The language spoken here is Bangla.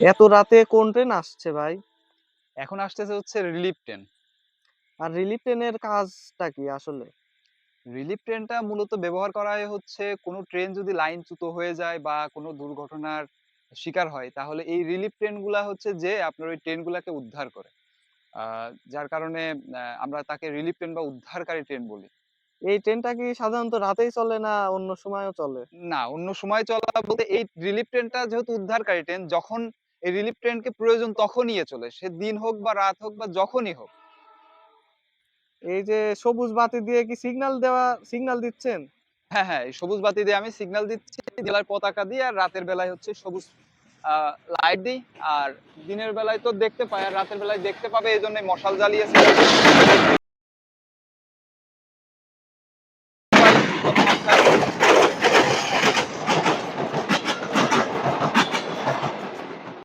এত রাতে কোন ট্রেন আসছে ভাই? এখন আসতেছে হচ্ছে রিলিফ ট্রেন আর রিলিফ ট্রেনের কাজটা কি আসলে? রিলিফ ট্রেনটা মূলত ব্যবহার করা হয় হচ্ছে কোনো ট্রেন যদি লাইনচ্যুত হয়ে যায় বা কোনো দুর্ঘটনার শিকার হয় তাহলে এই রিলিফ ট্রেনগুলা হচ্ছে যে আপনার ওই ট্রেনগুলাকে উদ্ধার করে। যার কারণে আমরা তাকে রিলিফ ট্রেন বা উদ্ধারকারী ট্রেন বলি। এই ট্রেনটা কি সাধারণত রাতেই চলে না অন্য সময়ও চলে? না অন্য সময় চলা বলতে এই রিলিফ ট্রেনটা যেহেতু উদ্ধারকারী ট্রেন যখন এই রিলিফ ট্রেনকে প্রয়োজন তখনই চলে। সে দিন হোক বা রাত হোক বা যখনই হোক। এই যে সবুজ বাতি দিয়ে কি সিগন্যাল দেওয়া সিগন্যাল দিচ্ছেন? হ্যাঁ হ্যাঁ সবুজ বাতি দিয়ে আমি সিগন্যাল দিচ্ছি জেলার পতাকা দিয়ে, আর রাতের বেলায় হচ্ছে সবুজ লাইট দিই। আর দিনের বেলায় তো দেখতে পায়, আর রাতের বেলায় দেখতে পাবে, এই জন্য মশাল জ্বালিয়েছি।